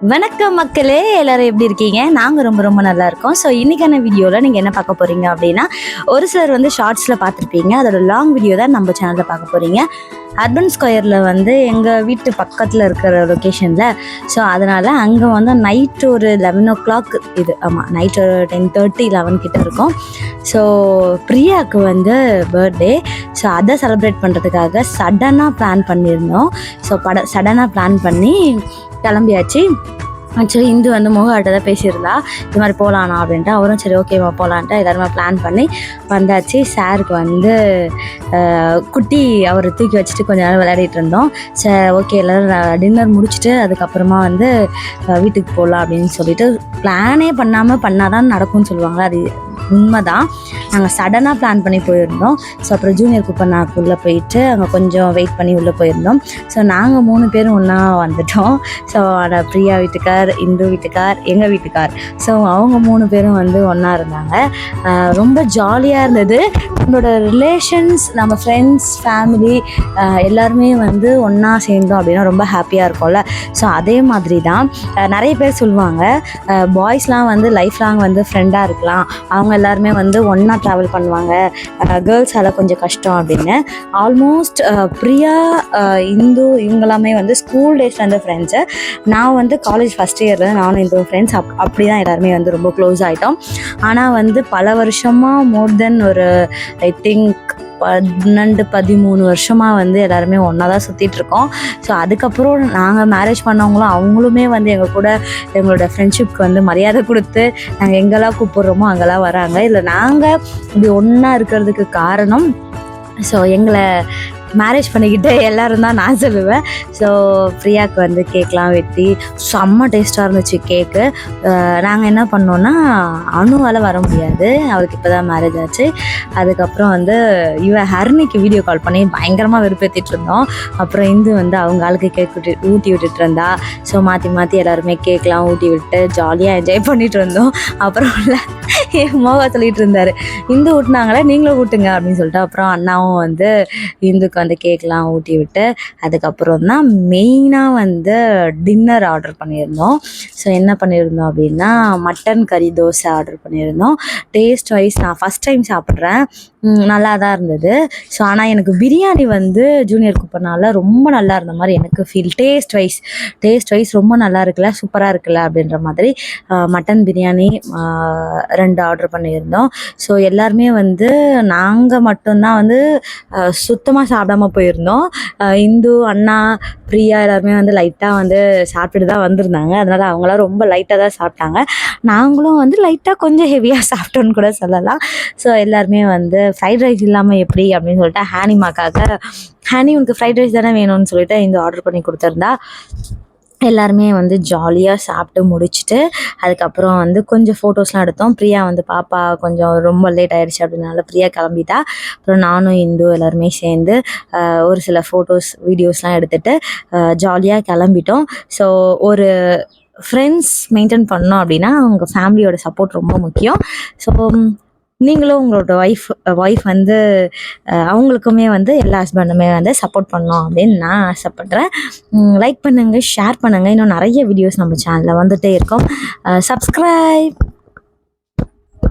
வணக்கம் மக்களே எல்லாரும் எப்படி இருக்கீங்க? நாங்கள் ரொம்ப ரொம்ப நல்லா இருக்கோம். ஸோ இன்றைக்கான வீடியோவில் நீங்கள் என்ன பார்க்க போகிறீங்க அப்படின்னா ஒரு சிலர் வந்து ஷார்ட்ஸில் பார்த்துருப்பீங்க. அதோட லாங் வீடியோ தான் நம்ம சேனலில் பார்க்க போகிறீங்க அர்பன் ஸ்கொயரில் வந்து எங்கள் வீட்டு பக்கத்தில் இருக்கிற லொக்கேஷனில் ஸோ அதனால் அங்கே வந்து நைட் ஒரு லெவன் ஓ கிளாக் இது ஆமாம் நைட் ஒரு டென் தேர்ட்டி லெவன் கிட்ட இருக்கும். ஸோ பிரியாவுக்கு வந்து பர்த்டே ஸோ அதை செலிப்ரேட் பண்ணுறதுக்காக சடனாக பிளான் பண்ணியிருந்தோம். ஸோ பட சடனாக பிளான் பண்ணி கிளம்பியாச்சு. ஆக்சுவலி இந்து வந்து முகாட்ட தான் பேசியிருந்தா இது மாதிரி போகலாண்ணா அப்படின்ட்டு அவரும் சரி ஓகேவா போகலான்ட்டு எல்லாருமே பிளான் பண்ணி வந்தாச்சு. சாருக்கு வந்து குட்டி அவரை தூக்கி வச்சுட்டு கொஞ்ச நேரம் விளையாடிட்டு இருந்தோம். சரி ஓகே எல்லோரும் டின்னர் முடிச்சுட்டு அதுக்கப்புறமா வந்து வீட்டுக்கு போகலாம் அப்படின்னு சொல்லிட்டு பிளானே பண்ணாமல் பண்ணாதான் நடக்கும்னு சொல்லுவாங்க. அது உண்மைதான். நாங்கள் சடனாக பிளான் பண்ணி போயிருந்தோம். ஸோ அப்புறம் ஜூனியர் குப்பனாக்கு உள்ளே போயிட்டு அங்கே கொஞ்சம் வெயிட் பண்ணி உள்ளே போயிருந்தோம். ஸோ நாங்கள் மூணு பேரும் ஒன்றா வந்துட்டோம். ஸோ அதை பிரியா வீட்டுக்கார் இந்து வீட்டுக்கார் எங்கள் வீட்டுக்கார். ஸோ அவங்க மூணு பேரும் வந்து ஒன்றா இருந்தாங்க. ரொம்ப ஜாலியாக இருந்தது. நம்மளோட ரிலேஷன்ஸ் நம்ம ஃப்ரெண்ட்ஸ் ஃபேமிலி எல்லாருமே வந்து ஒன்றா சேர்ந்தோம் அப்படின்னா ரொம்ப ஹாப்பியாக இருக்கும்ல. ஸோ அதே மாதிரி தான் நிறைய பேர் சொல்லுவாங்க பாய்ஸ்லாம் வந்து லைஃப் லாங் வந்து ஃப்ரெண்டாக இருக்கலாம். அவங்க எல்லாருமே வந்து ஒன்றா ட்ராவல் பண்ணுவாங்க. கேர்ள்ஸால் கொஞ்சம் கஷ்டம் அப்படின்னு. ஆல்மோஸ்ட் பிரியா இந்து இவங்கெல்லாமே வந்து ஸ்கூல் டேஸ்லேருந்து ஃப்ரெண்ட்ஸு நான் வந்து காலேஜ் ஃபஸ்ட் ஃபஸ்ட் இயரில் நானும் இந்த ஃப்ரெண்ட்ஸ் அப் அப்படி தான் எல்லாருமே வந்து ரொம்ப க்ளோஸ் ஆகிட்டோம் ஆனால் வந்து பல வருஷமாக மோர் தென் ஒரு ஐ திங்க் பன்னெண்டு பதிமூணு வருஷமாக வந்து எல்லாருமே ஒன்றா தான் சுற்றிட்டு இருக்கோம். ஸோ அதுக்கப்புறம் நாங்கள் மேரேஜ் பண்ணவங்களும் அவங்களுமே வந்து எங்கள் கூட எங்களோட ஃப்ரெண்ட்ஷிப்க்கு வந்து மரியாதை கொடுத்து நாங்கள் எங்கெல்லாம் கூப்பிட்றோமோ அங்கெல்லாம் வராங்க. இல்லை நாங்கள் இப்படி ஒன்றா இருக்கிறதுக்கு காரணம் ஸோ எங்களை மேரேஜ் பண்ணிக்கிட்டு எல்லோரும் தான் நான் சொல்லுவேன். ஸோ பிரியாவுக்கு வந்து கேக்லாம் வெட்டி செம்ம டேஸ்ட்டாக இருந்துச்சு கேக்கு நாங்கள் என்ன பண்ணோன்னா அணுவால் வர முடியாது. அவருக்கு இப்போ தான் மேரேஜ் ஆச்சு. அதுக்கப்புறம் வந்து இவ ஹர்னிக்கு வீடியோ கால் பண்ணி பயங்கரமாக வெறுப்பேற்றிட்டு இருந்தோம். அப்புறம் இந்து வந்து அவங்க ஆளுக்கு கேக் விட்டு ஊட்டி விட்டுட்டு இருந்தா. ஸோ மாற்றி மாற்றி எல்லாருமே கேக்லாம் ஊட்டி விட்டு ஜாலியாக என்ஜாய் பண்ணிட்டு இருந்தோம். அப்புறம் இல்லை என் மோகா சொல்லிட்டு இருந்தாரு. இந்து ஊட்டினாங்களே நீங்களும் ஊட்டுங்க அப்படின்னு சொல்லிட்டு அப்புறம் அண்ணாவும் வந்து இந்துக்கு வந்து கேக்லாம் ஊட்டி விட்டு அதுக்கப்புறம் தான் மெயினாக வந்து டின்னர் ஆர்டர் பண்ணியிருந்தோம். ஸோ என்ன பண்ணியிருந்தோம் அப்படின்னா மட்டன் கறி தோசை ஆர்டர் பண்ணியிருந்தோம். டேஸ்ட் வைஸ் நான் ஃபஸ்ட் டைம் சாப்பிட்றேன். நல்லா தான் இருந்தது. ஸோ ஆனால் எனக்கு பிரியாணி வந்து ஜூனியர் குப்பனால ரொம்ப நல்லா இருந்த மாதிரி எனக்கு feel taste wise taste wise ரொம்ப நல்லா இருக்குல்ல சூப்பராக இருக்குல்ல அப்படின்ற மாதிரி மட்டன் பிரியாணி ரெண்டு ஆர்டர் பண்ணியிருந்தோம். ஸோ எல்லாருமே வந்து நாங்கள் மட்டும்தான் வந்து சுத்தமாக சாப்பிடாம போயிருந்தோம். இந்து அண்ணா பிரியா எல்லாருமே வந்து லைட்டாக வந்து சாப்பிட்டுட்டு தான் வந்திருந்தாங்க. அதனால் அவங்களாம் ரொம்ப லைட்டாக தான் சாப்பிட்டாங்க. நாங்களும் வந்து லைட்டாக கொஞ்சம் ஹெவியாக சாப்பிட்டோன்னு கூட சொல்லலாம். ஸோ எல்லாருமே வந்து ஃப்ரைட் ரைஸ் இல்லாமல் எப்படி அப்படின்னு சொல்லிட்டு ஹேனிமாக்காக ஹேனி உனக்கு ஃப்ரைட் ரைஸ் தானே வேணும்னு சொல்லிட்டு இந்த ஆர்டர் பண்ணி கொடுத்துருந்தா. எல்லாருமே வந்து ஜாலியாக சாப்பிட்டு முடிச்சுட்டு அதுக்கப்புறம் வந்து கொஞ்சம் ஃபோட்டோஸ்லாம் எடுத்தோம். பிரியா வந்து பாப்பா கொஞ்சம் ரொம்ப லேட் ஆகிடுச்சு அப்படின்னால பிரியா கிளம்பிட்டா. அப்புறம் நானும் இந்து எல்லாருமே சேர்ந்து ஒரு சில ஃபோட்டோஸ் வீடியோஸ்லாம் எடுத்துகிட்டு ஜாலியாக கிளம்பிட்டோம். ஸோ ஒரு ஃப்ரெண்ட்ஸ் மெயின்டைன் பண்ணோம் அப்படின்னா அவங்க ஃபேமிலியோட சப்போர்ட் ரொம்ப முக்கியம். ஸோ நீங்களும் உங்களோட ஒய்ஃப் ஒய்ஃப் வந்து அவங்களுக்குமே வந்து எல்லா ஹஸ்பண்டுமே வந்து சப்போர்ட் பண்ணோம் அப்படின்னு நான் ஆசைப்பட்றேன். லைக் பண்ணுங்கள் ஷேர் பண்ணுங்கள் இன்னும் நிறைய வீடியோஸ் நம்ம சேனலில் வந்துகிட்டே இருக்கோம். சப்ஸ்கிரைப்